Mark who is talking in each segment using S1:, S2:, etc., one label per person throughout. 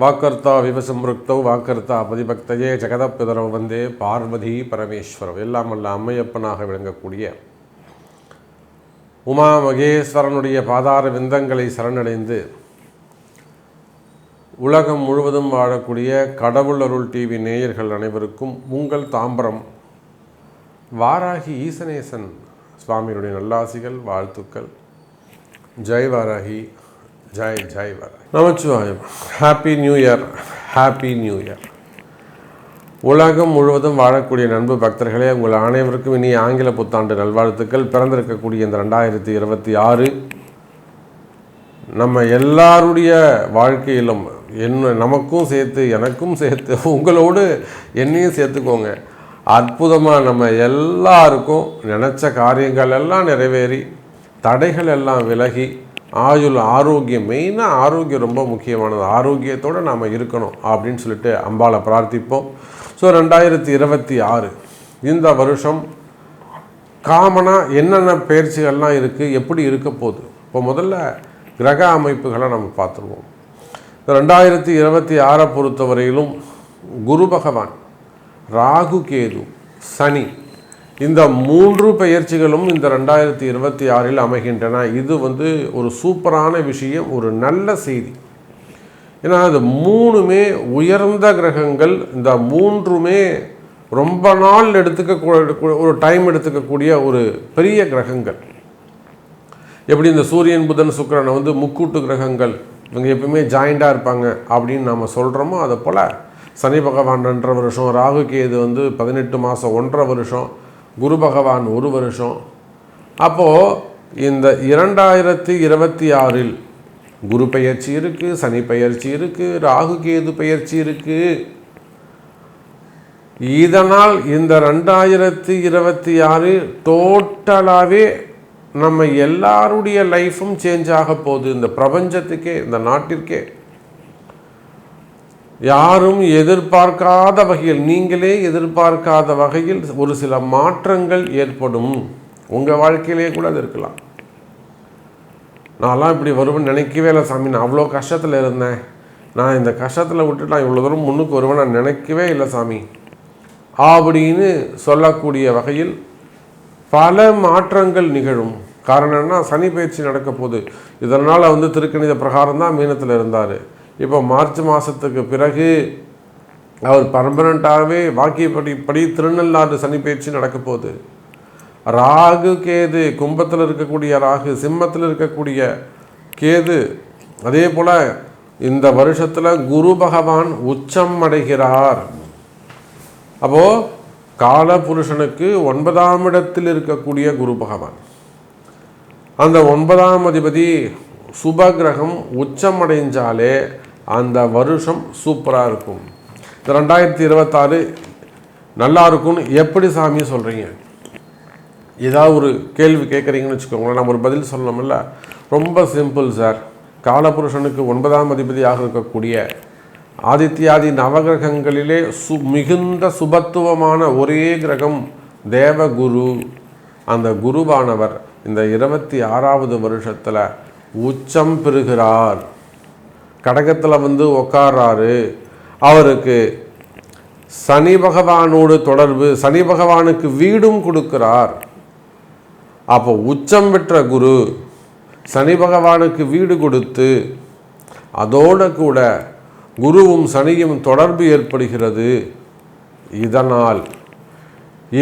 S1: வாக்கர்த்தா விவசம்ருக்தௌ வாக்கர்த்தா பதிபக்தையே ஜெகதப்பிதரவு வந்தே பார்வதி பரமேஸ்வரம் எல்லாம் அல்ல அம்மையப்பனாக விளங்கக்கூடிய உமா மகேஸ்வரனுடைய பாதார விந்தங்களை சரணடைந்து உலகம் முழுவதும் வாழக்கூடிய கடவுள் அருள் டிவி நேயர்கள் அனைவருக்கும் உங்கள் தாம்பரம். வாராகி ஈசனேசன் சுவாமியுடைய நல்லாசிகள் வாழ்த்துக்கள். Jai Varahi. Jai Jai Varahi Namachivayam. Happy new year happy new year உலகம் முழுவதும் வாழக்கூடிய நண்பு பக்தர்களே உங்கள் அனைவருக்கும் இனி ஆங்கில புத்தாண்டு நல்வாழ்த்துக்கள். பிறந்திருக்கக்கூடிய இந்த ரெண்டாயிரத்தி இருபத்தி ஆறு நம்ம எல்லாருடைய வாழ்க்கையிலும் என்ன நமக்கும் சேர்த்து எனக்கும் சேர்த்து உங்களோடு என்னையும் சேர்த்துக்கோங்க. அற்புதமாக நம்ம எல்லாருக்கும் நினச்ச காரியங்கள் எல்லாம் நிறைவேறி தடைகள் எல்லாம் விலகி ஆயுள் ஆரோக்கியம் மெயினாக ஆரோக்கியம் ரொம்ப முக்கியமானது. ஆரோக்கியத்தோடு நாம் இருக்கணும் அப்படின்னு சொல்லிட்டு அம்பாளை பிரார்த்திப்போம். ஸோ ரெண்டாயிரத்தி இருபத்தி ஆறு இந்த வருஷம் காமனாக என்னென்ன பயிற்சிகள்லாம் இருக்குது எப்படி இருக்க போகுது? இப்போ முதல்ல கிரக அமைப்புகளை நம்ம பார்த்துருவோம். ரெண்டாயிரத்தி இருபத்தி ஆறை பொறுத்தவரையிலும் குரு பகவான் ராகு கேது சனி இந்த மூன்று பெயர்ச்சிகளும் இந்த ரெண்டாயிரத்தி இருபத்தி ஆறில் அமைகின்றன. இது வந்து ஒரு சூப்பரான விஷயம் ஒரு நல்ல செய்தி. ஏன்னா அது மூணுமே உயர்ந்த கிரகங்கள் இந்த மூன்றுமே ரொம்ப நாள் எடுத்துக்க ஒரு டைம் எடுத்துக்கக்கூடிய ஒரு பெரிய கிரகங்கள். எப்படி இந்த சூரியன் புதன் சுக்கிரனை வந்து முக்கூட்டு கிரகங்கள் இவங்க எப்பவுமே ஜாயிண்டாக இருப்பாங்க அப்படின்னு நம்ம சொல்கிறோமோ அதை போல் சனி பகவான் ரெண்டரை வருஷம் ராகு கேது வந்து பதினெட்டு மாதம் ஒன்றரை வருஷம் குரு பகவான் ஒரு வருஷம். அப்போது இந்த இரண்டாயிரத்தி இருபத்தி ஆறில் குரு பெயர்ச்சி இருக்குது சனி பெயர்ச்சி இருக்குது ராகு கேது பயிற்சி இருக்குது இதனால் இந்த ரெண்டாயிரத்தி இருபத்தி ஆறு டோட்டலாகவே நம்ம எல்லாருடைய லைஃப்பும் சேஞ்ச் ஆக போகுது. இந்த பிரபஞ்சத்துக்கே இந்த நாட்டிற்கே. யாரும் எதிர்பார்க்காத வகையில் நீங்களே எதிர்பார்க்காத வகையில் ஒரு சில மாற்றங்கள் ஏற்படும். உங்கள் வாழ்க்கையிலேயே கூட அது இருக்கலாம். நான்லாம் இப்படி வருவேன் நினைக்கவே இல்லை சாமி. நான் அவ்வளோ கஷ்டத்தில் இருந்தேன். நான் இந்த கஷ்டத்தில் விட்டு நான் இவ்வளோ தூரம் முன்னுக்கு வருவேன் நான் நினைக்கவே இல்லை சாமி. அப்படின்னு சொல்லக்கூடிய வகையில் பல மாற்றங்கள் நிகழும். காரணம் சனி பயிற்சி நடக்க போகுது. இதனால் வந்து திருக்கணித பிரகாரம் தான் மீனத்தில் இருந்தார். இப்போ மார்ச் மாதத்துக்கு பிறகு அவர் பர்மனண்ட்டாகவே வாக்கியப்படி படி திருநள்ளாறு சனி பயிற்சி நடக்க போகுது. ராகு கேது கும்பத்தில் இருக்கக்கூடிய ராகு சிம்மத்தில் இருக்கக்கூடிய கேது அதே போல் இந்த வருஷத்தில் குரு பகவான் உச்சம் அடைகிறார். அப்போது காலபுருஷனுக்கு ஒன்பதாம் இடத்தில் இருக்கக்கூடிய குரு பகவான். அந்த ஒன்பதாம் அதிபதி சுப கிரகம் உச்சம் அடைஞ்சாலே அந்த வருஷம் சூப்பராக இருக்கும். இந்த ரெண்டாயிரத்தி இருபத்தாறு நல்லா இருக்கும்னு எப்படி சாமி சொல்கிறீங்க ஏதாவது ஒரு கேள்வி கேட்குறீங்கன்னு வச்சுக்கோங்களேன். நம்ம ஒரு பதில் சொல்லணும்ல. ரொம்ப சிம்பிள் சார் காலபுருஷனுக்கு ஒன்பதாம் அதிபதியாக இருக்கக்கூடிய ஆதித்யாதி நவகிரகங்களிலே சு மிகுந்த சுபத்துவமான ஒரே கிரகம் தேவகுரு. அந்த குருவானவர் இந்த இருபத்தி ஆறாவது வருஷத்தில் உச்சம் பெறுகிறார். கடகத்தில் வந்து உக்காராரு அவருக்கு சனி பகவானோடு தொடர்பு சனி பகவானுக்கு வீடும் கொடுக்கிறார். அப்போ உச்சம் பெற்ற குரு சனி பகவானுக்கு வீடு கொடுத்து அதோடு கூட குருவும் சனியும் தொடர்பு ஏற்படுகிறது. இதனால்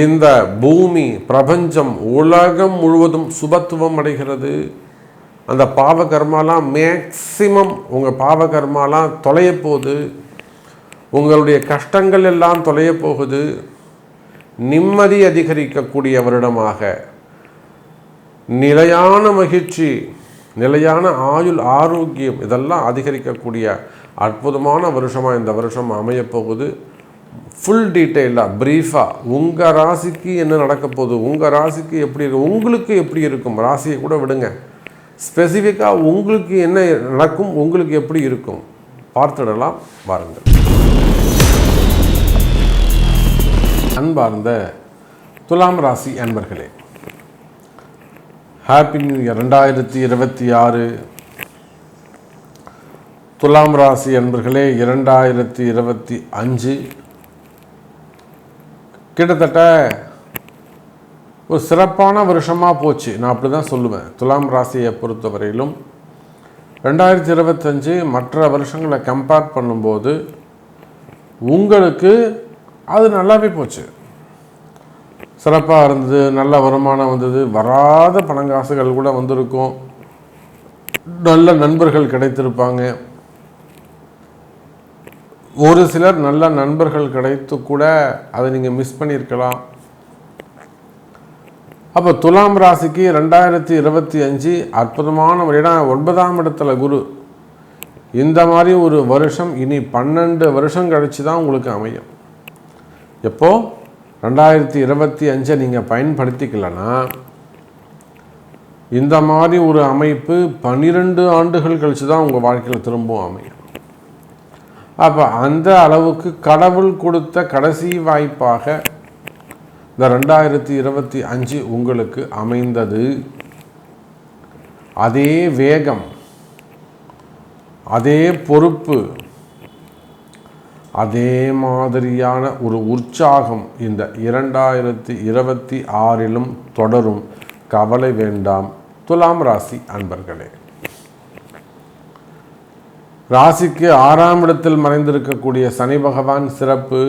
S1: இந்த பூமி பிரபஞ்சம் உலகம் முழுவதும் சுபத்துவம் அடைகிறது. அந்த பாவ கர்மாலாம் மேக்சிமம் உங்கள் பாவ கர்மாலாம் தொலைய போகுது உங்களுடைய கஷ்டங்கள் எல்லாம் தொலைய போகுது நிம்மதி அதிகரிக்கக்கூடிய வருடமாக நிலையான மகிழ்ச்சி நிலையான ஆயுள் ஆரோக்கியம் இதெல்லாம் அதிகரிக்கக்கூடிய அற்புதமான வருஷமாக இந்த வருஷம் அமையப்போகுது. ஃபுல் டீட்டெயிலாக ப்ரீஃபாக உங்கள் ராசிக்கு என்ன நடக்க போகுது? உங்கள் ராசிக்கு எப்படி இருக்கும் உங்களுக்கு எப்படி இருக்கும்? ராசியை கூட விடுங்க. ஸ்பெசிஃபிக்காக உங்களுக்கு என்ன நடக்கும் உங்களுக்கு எப்படி இருக்கும்? பார்த்துடலாம் வாருங்கள். அன்பார்ந்த துலாம் ராசி அன்பர்களே ஹாப்பி நியூ இயர் ரெண்டாயிரத்தி இருபத்தி ஆறு துலாம் ராசி என்பர்களே இரண்டாயிரத்தி இருபத்தி அஞ்சு கிட்டத்தட்ட ஒரு சிறப்பான வருஷமாக போச்சு. நான் அப்படி தான் சொல்லுவேன். துலாம் ராசியை பொறுத்தவரையிலும் ரெண்டாயிரத்தி இருபத்தஞ்சு மற்ற வருஷங்களை கம்பேர் பண்ணும்போது உங்களுக்கு அது நல்லாவே போச்சு. சிறப்பாக இருந்தது நல்ல வருமானம் வந்தது வராத பணங்காசுகள் கூட வந்திருக்கும். நல்ல நண்பர்கள் கிடைத்திருப்பாங்க. ஒரு சிலர் நல்ல நண்பர்கள் கிடைத்து கூட அதை நீங்கள் மிஸ் பண்ணியிருக்கலாம். அப்போ துலாம் ராசிக்கு ரெண்டாயிரத்தி இருபத்தி அஞ்சு அற்புதமான ஒரு இடம் ஒன்பதாம் இடத்துல குரு. இந்த மாதிரி ஒரு வருஷம் இனி பன்னெண்டு வருஷம் கழித்து தான் உங்களுக்கு அமையும். எப்போ? ரெண்டாயிரத்தி இருபத்தி அஞ்சை நீங்கள் பயன்படுத்திக்கலன்னா இந்த மாதிரி ஒரு அமைப்பு பன்னிரெண்டு ஆண்டுகள் கழித்து தான் உங்கள் வாழ்க்கையில் திரும்பவும் அமையும். அப்போ அந்த அளவுக்கு கடவுள் கொடுத்த கடைசி வாய்ப்பாக இந்த ரெண்டாயிரத்தி இருபத்தி அஞ்சு உங்களுக்கு அமைந்தது அதே வேகம் அதே பொறுப்பு அதே மாதிரியான ஒரு உற்சாகம் இந்த இரண்டாயிரத்தி இருபத்தி ஆறிலும் தொடரும். கவலை வேண்டாம். துலாம் ராசி அன்பர்களே ராசிக்கு ஆறாம் இடத்தில் மறைந்திருக்கக்கூடிய சனி பகவான் சிறப்பு.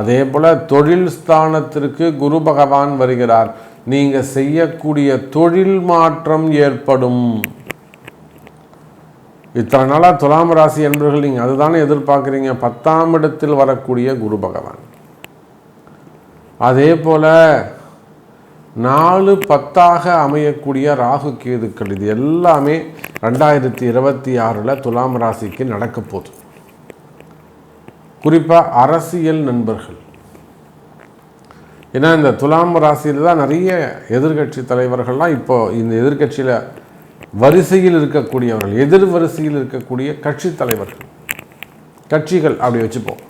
S1: அதே போல் தொழில் ஸ்தானத்திற்கு குரு பகவான் வருகிறார். நீங்க செய்யக்கூடிய தொழில் மாற்றம் ஏற்படும். இத்தனை நாளாக துலாம் ராசி என்பவர்கள் நீங்கள் அதுதானே எதிர்பார்க்குறீங்க. பத்தாம் இடத்தில் வரக்கூடிய குரு பகவான். அதே போல் நாலு பத்தாக அமையக்கூடிய ராகு கேதுக்கள். இது எல்லாமே ரெண்டாயிரத்தி இருபத்தி ஆறில் துலாம் ராசிக்கு நடக்க போகுது. குறிப்பாக அரசியல் நண்பர்கள். ஏன்னா இந்த துலாம் ராசியில் தான் நிறைய எதிர்கட்சி தலைவர்கள்லாம் இப்போ இந்த எதிர்கட்சியில் வரிசையில் இருக்கக்கூடியவர்கள் எதிர் வரிசையில் இருக்கக்கூடிய கட்சி தலைவர்கள் கட்சிகள் அப்படி வச்சுப்போம்.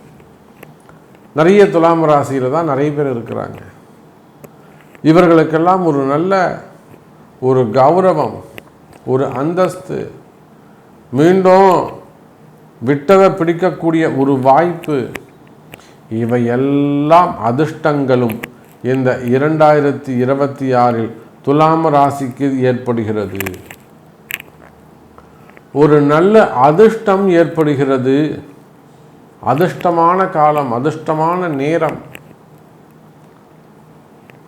S1: நிறைய துலாம் ராசியில் தான் நிறைய பேர் இருக்கிறாங்க. இவர்களுக்கெல்லாம் ஒரு நல்ல ஒரு கௌரவம் ஒரு அந்தஸ்து மீண்டும் விட்டதை பிடிக்கக்கூடிய ஒரு வாய்ப்பு. இவையெல்லாம் அதிர்ஷ்டங்களும் இந்த இரண்டாயிரத்தி இருபத்தி ஆறில் துலாம ராசிக்கு ஏற்படுகிறது. ஒரு நல்ல அதிர்ஷ்டம் ஏற்படுகிறது. அதிர்ஷ்டமான காலம் அதிர்ஷ்டமான நேரம்.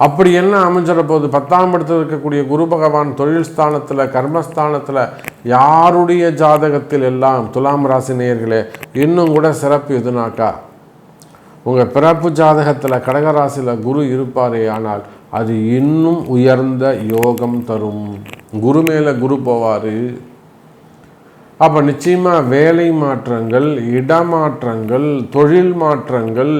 S1: அப்படி என்ன அமைஞ்சிட போது பத்தாம் இடத்தில் இருக்கக்கூடிய குரு பகவான் தொழில் ஸ்தானத்தில் கர்மஸ்தானத்தில் யாருடைய ஜாதகத்தில் எல்லாம் துலாம் ராசி நேயர்களே இன்னும் கூட சிறப்பு எதுனாக்கா உங்கள் பிறப்பு ஜாதகத்தில் கடகராசியில் குரு இருப்பாரே ஆனால் அது இன்னும் உயர்ந்த யோகம் தரும். குரு மேலே குரு போவார். அப்போ நிச்சயமாக வேலை மாற்றங்கள் இடமாற்றங்கள் தொழில் மாற்றங்கள்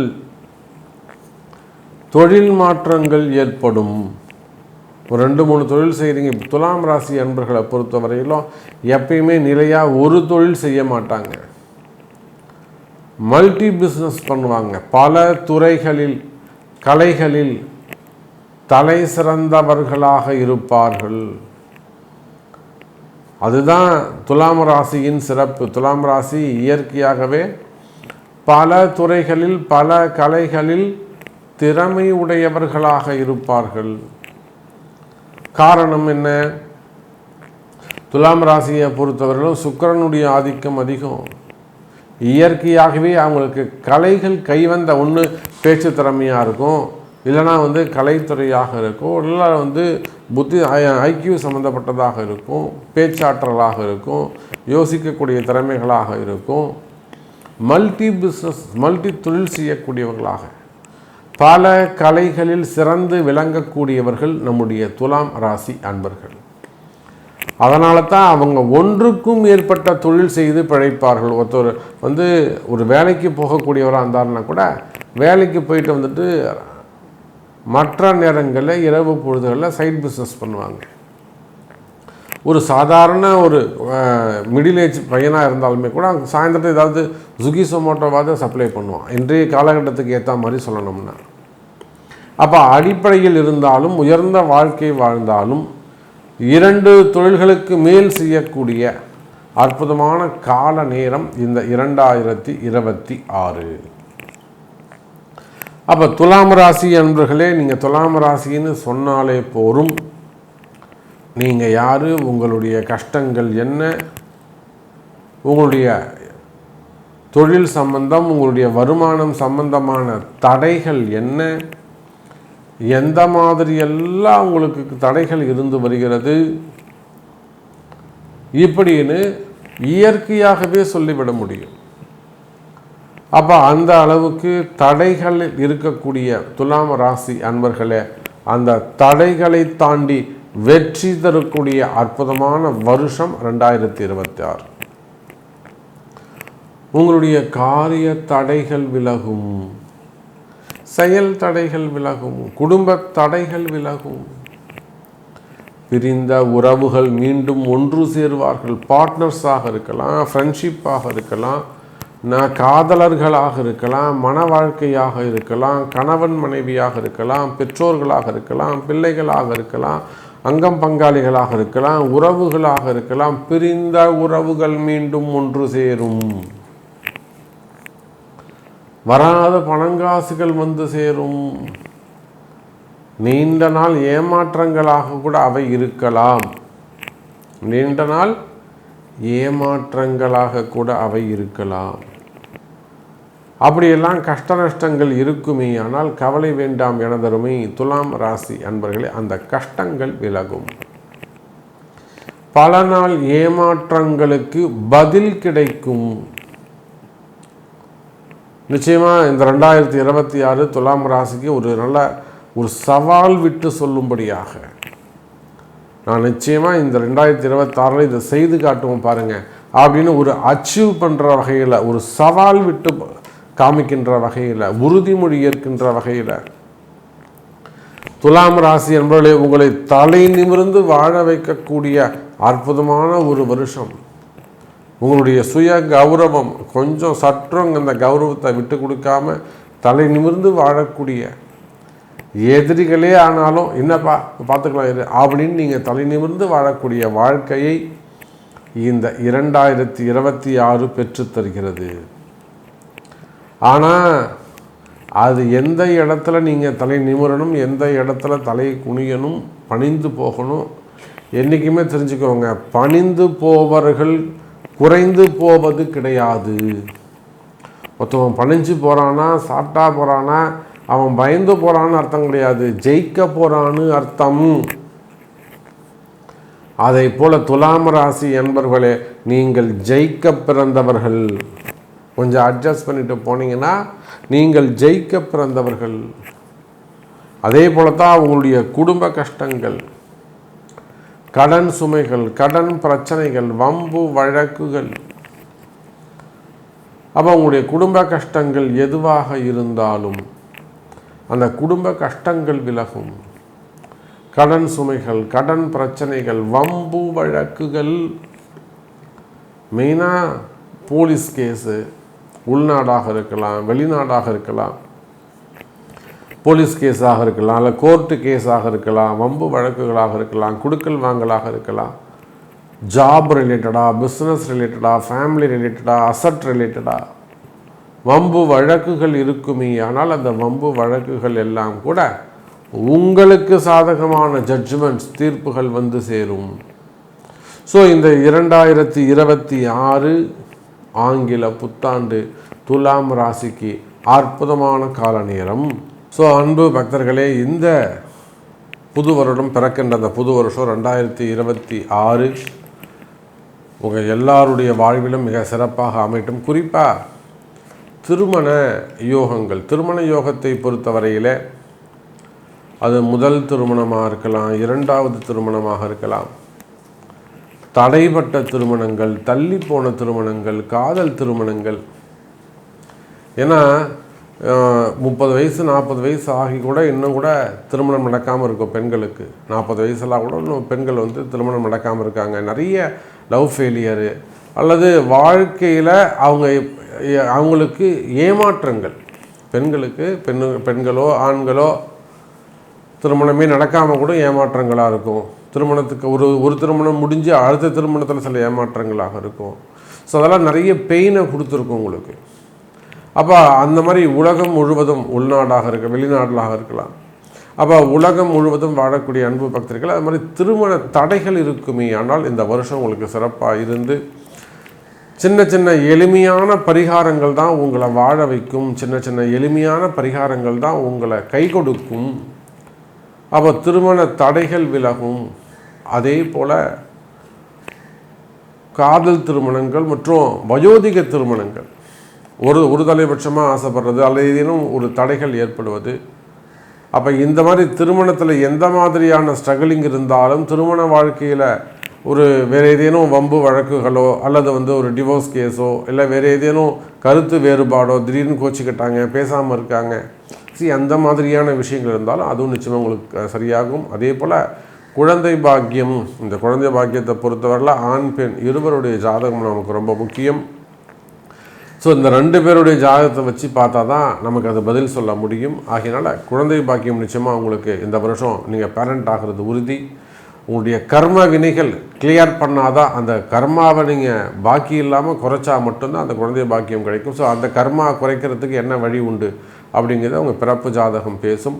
S1: தொழில் மாற்றங்கள் ஏற்படும். ஒரு ரெண்டு மூணு தொழில் செய்கிறீங்க துலாம் ராசி அன்பர்களை பொறுத்தவரையிலும் எப்பயுமே நிலையாக ஒரு தொழில் செய்ய மாட்டாங்க. மல்டி பிஸ்னஸ் பண்ணுவாங்க. பல துறைகளில் கலைகளில் தலை சிறந்தவர்களாக இருப்பார்கள். அதுதான் துலாம் ராசியின் சிறப்பு. துலாம் ராசி இயற்கையாகவே பல துறைகளில் பல கலைகளில் திறமை உடையவர்களாக இருப்பார்கள். காரணம் என்ன? துலாம் ராசியை பொறுத்தவரையிலும் சுக்கரனுடைய ஆதிக்கம் அதிகம். இயற்கையாகவே அவங்களுக்கு கலைகள் கைவந்த ஒன்று பேச்சு திறமையாக இருக்கும். இல்லைனா வந்து கலைத்துறையாக இருக்கும். இல்லை வந்து புத்தி ஐக்கியூ சம்மந்தப்பட்டதாக இருக்கும். பேச்சாற்றலாக இருக்கும். யோசிக்கக்கூடிய திறமைகளாக இருக்கும். மல்டி பிஸ்னஸ் மல்டி தொழில் செய்யக்கூடியவர்களாக. பல கலைகளில் சிறந்து விளங்கக்கூடியவர்கள் நம்முடைய துலாம் ராசி அன்பர்கள். அதனால தான் அவங்க ஒன்றுக்கும் மேற்பட்ட தொழில் செய்து பிழைப்பார்கள். ஒருத்தர் வந்து ஒரு வேலைக்கு போகக்கூடியவராக இருந்தாருன்னா கூட வேலைக்கு போயிட்டு வந்துட்டு மற்ற நேரங்களில் இரவு பொழுதுகளில் சைட் பிஸ்னஸ் பண்ணுவாங்க. ஒரு சாதாரண ஒரு மிடில் ஏஜ் பையனாக இருந்தாலுமே கூட சாயந்தரத்தை ஏதாவது ஜுகி சொமோட்டோவாக சப்ளை பண்ணுவான். இன்றைய காலகட்டத்துக்கு ஏற்ற மாதிரி சொல்லணும்னா. அப்போ அடிப்படையில் இருந்தாலும் உயர்ந்த வாழ்க்கை வாழ்ந்தாலும் இரண்டு தொழில்களுக்கு மேல் செய்யக்கூடிய அற்புதமான கால நேரம் இந்த இரண்டாயிரத்தி இருபத்தி ஆறு. அப்போ துலாம் ராசி அன்பர்களே நீங்கள் துலாம் ராசின்னு சொன்னாலே போரும். நீங்கள் யார் உங்களுடைய கஷ்டங்கள் என்ன உங்களுடைய தொழில் சம்பந்தம் உங்களுடைய வருமானம் சம்பந்தமான தடைகள் என்ன எந்த மாதிரி எல்லாம் உங்களுக்கு தடைகள் இருந்து வருகிறது? இப்படின்னு இயற்கையாகவே சொல்லிவிட முடியும். அப்போ அந்த அளவுக்கு தடைகள் இருக்கக்கூடிய துலாம் ராசி அன்பர்களே அந்த தடைகளை தாண்டி வெற்றி தரக்கூடிய அற்புதமான வருஷம் ரெண்டாயிரத்தி இருபத்தி ஆறு உங்களுடைய காரிய தடைகள் விலகும். செயல் தடைகள் விலகும் குடும்ப தடைகள் விலகும். பிரிந்த உறவுகள் மீண்டும் ஒன்று சேருவார்கள். பார்ட்னர்ஸாக இருக்கலாம் ஃப்ரெண்ட்ஷிப்பாக இருக்கலாம் நான் காதலர்களாக இருக்கலாம் மன வாழ்க்கையாக இருக்கலாம் கணவன் மனைவியாக இருக்கலாம் பெற்றோர்களாக இருக்கலாம் பிள்ளைகளாக இருக்கலாம் அங்கம் பங்காளிகளாக இருக்கலாம் உறவுகளாக இருக்கலாம் பிரிந்த உறவுகள் மீண்டும் ஒன்று சேரும். வராத பணங்காசுகள் வந்து சேரும். நீண்ட நாள் ஏமாற்றங்களாக கூட அவை இருக்கலாம். நீண்ட நாள் ஏமாற்றங்களாக கூட அவை இருக்கலாம். அப்படியெல்லாம் கஷ்ட நஷ்டங்கள் இருக்குமே. ஆனால் கவலை வேண்டாம் எனதருமை துலாம் ராசி அன்பர்களே அந்த கஷ்டங்கள் விலகும். பல நாள் ஏமாற்றங்களுக்கு பதில் கிடைக்கும். நிச்சயமாக இந்த ரெண்டாயிரத்தி இருபத்தி ஆறு துலாம் ராசிக்கு ஒரு நல்ல ஒரு சவால் விட்டு சொல்லும்படியாக. நான் நிச்சயமாக இந்த ரெண்டாயிரத்தி இருபத்தாறில் இதை செய்து காட்டுவோம் பாருங்கள் அப்படின்னு ஒரு அச்சீவ் பண்ணுற வகையில் ஒரு சவால் விட்டு காமிக்கின்ற வகையில் உறுதிமொழி ஏற்கின்ற வகையில். துலாம் ராசி என்பவர்களே உங்களை தலை நிமிர்ந்து வாழ வைக்கக்கூடிய அற்புதமான ஒரு வருஷம். உங்களுடைய சுய கௌரவம் கொஞ்சம் சற்றும் அந்த கௌரவத்தை விட்டு கொடுக்காம தலை நிமிர்ந்து வாழக்கூடிய எதிரிகளே ஆனாலும் என்னப்பா பார்த்துக்கலாம் இது அப்படின்னு நீங்கள் தலை நிமிர்ந்து வாழக்கூடிய வாழ்க்கையை இந்த இரண்டாயிரத்தி இருபத்தி ஆறு பெற்றுத்தருகிறது ஆனால் அது எந்த இடத்துல நீங்கள் தலை நிமிரணும் எந்த இடத்துல தலை குனியணும் பணிந்து போகணும் என்றைக்குமே தெரிஞ்சுக்கோங்க. பணிந்து போவர்கள் குறைந்து போவது கிடையாது. ஒருத்தவன் பணிஞ்சு போகிறானா சாப்பிட்டா போகிறானா அவன் பயந்து போகிறான்னு அர்த்தம் கிடையாது. ஜெயிக்க போகிறான்னு அர்த்தம். அதை போல துலாம் ராசி என்பர்களே நீங்கள் ஜெயிக்க பிறந்தவர்கள். கொஞ்சம் அட்ஜஸ்ட் பண்ணிட்டு போனீங்கன்னா நீங்கள் ஜெயிக்க பிறந்தவர்கள். அதே போல தான் உங்களுடைய குடும்ப கஷ்டங்கள். கடன் சுமைகள் கடன் பிரச்சனைகள் வம்பு வழக்குகள். அப்போ உங்களுடைய குடும்ப கஷ்டங்கள் எதுவாக இருந்தாலும் அந்த குடும்ப கஷ்டங்கள் விலகும். கடன் சுமைகள் கடன் பிரச்சனைகள் வம்பு வழக்குகள். மெயினாக போலீஸ் கேஸு உள்நாடாக இருக்கலாம் வெளிநாடாக இருக்கலாம். போலீஸ் கேஸாக இருக்கலாம் இல்லை கோர்ட்டு கேஸாக இருக்கலாம் வம்பு வழக்குகளாக இருக்கலாம் குடுக்கல் வாங்கலாக இருக்கலாம். ஜாப் ரிலேட்டடாக பிஸ்னஸ் ரிலேட்டடாக ஃபேமிலி ரிலேட்டடாக அசட் ரிலேட்டடாக வம்பு வழக்குகள் இருக்குமே. ஆனால் அந்த வம்பு வழக்குகள் எல்லாம் கூட உங்களுக்கு சாதகமான ஜட்ஜ்மெண்ட்ஸ் தீர்ப்புகள் வந்து சேரும். ஸோ இந்த இரண்டாயிரத்தி இருபத்தி ஆறு ஆங்கில புத்தாண்டு துலாம் ராசிக்கு அற்புதமான கால நேரம் ஸோ அன்பு பக்தர்களே இந்த புது வருடம் பிறக்கின்ற அந்த புது வருஷம் ரெண்டாயிரத்தி இருபத்தி ஆறு உங்கள் எல்லாருடைய வாழ்விலும் மிக சிறப்பாக அமையட்டும். குறிப்பாக திருமண யோகங்கள். திருமண யோகத்தை பொறுத்தவரையில் அது முதல் திருமணமாக இருக்கலாம் இரண்டாவது திருமணமாக இருக்கலாம். தடைப்பட்ட திருமணங்கள் தள்ளி போன திருமணங்கள் காதல் திருமணங்கள். ஏன்னா முப்பது வயசு நாற்பது வயசு ஆகி கூட இன்னும் கூட திருமணம் நடக்காமல் இருக்கும் பெண்களுக்கு. நாற்பது வயசுலாம் கூட இன்னும் பெண்கள் வந்து திருமணம் நடக்காமல் இருக்காங்க. நிறைய லவ் ஃபெயிலியரு அல்லது வாழ்க்கையில் அவங்க அவங்களுக்கு ஏமாற்றங்கள். பெண்களுக்கு பெண்ணு பெண்களோ ஆண்களோ திருமணமே நடக்காமல் கூட ஏமாற்றங்களாக இருக்கும். திருமணத்துக்கு ஒரு ஒரு திருமணம் முடிஞ்சு அடுத்த திருமணத்தில் சில ஏமாற்றங்களாக இருக்கும். ஸோ அதெல்லாம் நிறைய பெயினை கொடுத்துருக்கும் உங்களுக்கு. அப்போ அந்த மாதிரி உலகம் முழுவதும் உள்நாடாக இருக்க வெளிநாடுகளாக இருக்கலாம். அப்போ உலகம் முழுவதும் வாழக்கூடிய அன்பு பக்தர்கள் அது மாதிரி திருமண தடைகள் இருக்குமே ஆனால் இந்த வருஷம் உங்களுக்கு சிறப்பாக இருந்து சின்ன சின்ன எளிமையான பரிகாரங்கள் தான் உங்களை வாழ வைக்கும் சின்ன சின்ன எளிமையான பரிகாரங்கள் தான் உங்களை கை கொடுக்கும். அப்போ திருமண தடைகள் விலகும். அதே போல் காதல் திருமணங்கள் மற்றும் வயோதிக திருமணங்கள். ஒரு ஒரு தலைபட்சமாக ஆசைப்படுறது அல்லது ஏதேனும் ஒரு தடைகள் ஏற்படுவது. அப்போ இந்த மாதிரி திருமணத்தில் எந்த மாதிரியான ஸ்ட்ரகிளிங் இருந்தாலும் திருமண வாழ்க்கையில் ஒரு வேறு ஏதேனும் வம்பு வழக்குகளோ அல்லது வந்து ஒரு டிவோர்ஸ் கேஸோ இல்லை வேறு ஏதேனும் கருத்து வேறுபாடோ திடீர்னு கோச்சிக்கிட்டாங்க பேசாமல் இருக்காங்க. சரி அந்த மாதிரியான விஷயங்கள் இருந்தாலும் அதுவும் நிச்சயமாக உங்களுக்கு சரியாகும். அதே போல் குழந்தை பாக்கியம் இந்த குழந்தை பாக்கியத்தை பொறுத்தவரையில் ஆண் பெண் இருவருடைய ஜாதகம் நமக்கு ரொம்ப முக்கியம். ஸோ இந்த ரெண்டு பேருடைய ஜாதகத்தை வச்சு பார்த்தா தான் நமக்கு அது பதில் சொல்ல முடியும். ஆகையினால குழந்தை பாக்கியம் நிச்சயமாக உங்களுக்கு இந்த வருஷம் நீங்கள் பேரண்ட் ஆகிறது உறுதி. உங்களுடைய கர்ம வினைகள் கிளியர் பண்ணாதான் அந்த கர்மாவை நீங்கள் பாக்கி இல்லாமல் குறைச்சா மட்டும்தான் அந்த குழந்தை பாக்கியம் கிடைக்கும். ஸோ அந்த கர்மா குறைக்கிறதுக்கு என்ன வழி உண்டு அப்படிங்கிறத உங்கள் பிறப்பு ஜாதகம் பேசும்.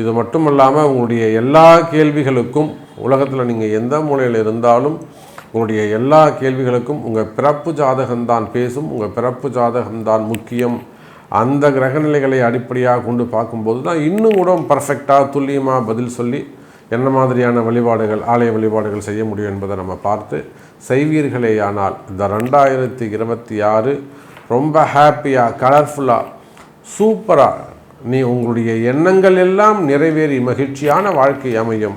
S1: இது மட்டும் இல்லாமல் உங்களுடைய எல்லா கேள்விகளுக்கும் உலகத்தில் நீங்கள் எந்த மூலையில் இருந்தாலும் உங்களுடைய எல்லா கேள்விகளுக்கும் உங்கள் பிறப்பு ஜாதகம்தான் பேசும் உங்கள் பிறப்பு ஜாதகம்தான் முக்கியம். அந்த கிரகநிலைகளை அடிப்படையாக கொண்டு பார்க்கும்போது தான் இன்னும் கூட பர்ஃபெக்டாக துல்லியமாக பதில் சொல்லி என்ன மாதிரியான வழிபாடுகள் ஆலய வழிபாடுகள் செய்ய முடியும் என்பதை நம்ம பார்த்து செய்வீர்களேயானால் இந்த ரெண்டாயிரத்தி இருபத்தி ஆறு ரொம்ப ஹாப்பியாக கலர்ஃபுல்லாக சூப்பராக நீ உங்களுடைய எண்ணங்கள் எல்லாம் நிறைவேறி மகிழ்ச்சியான வாழ்க்கை அமையும்.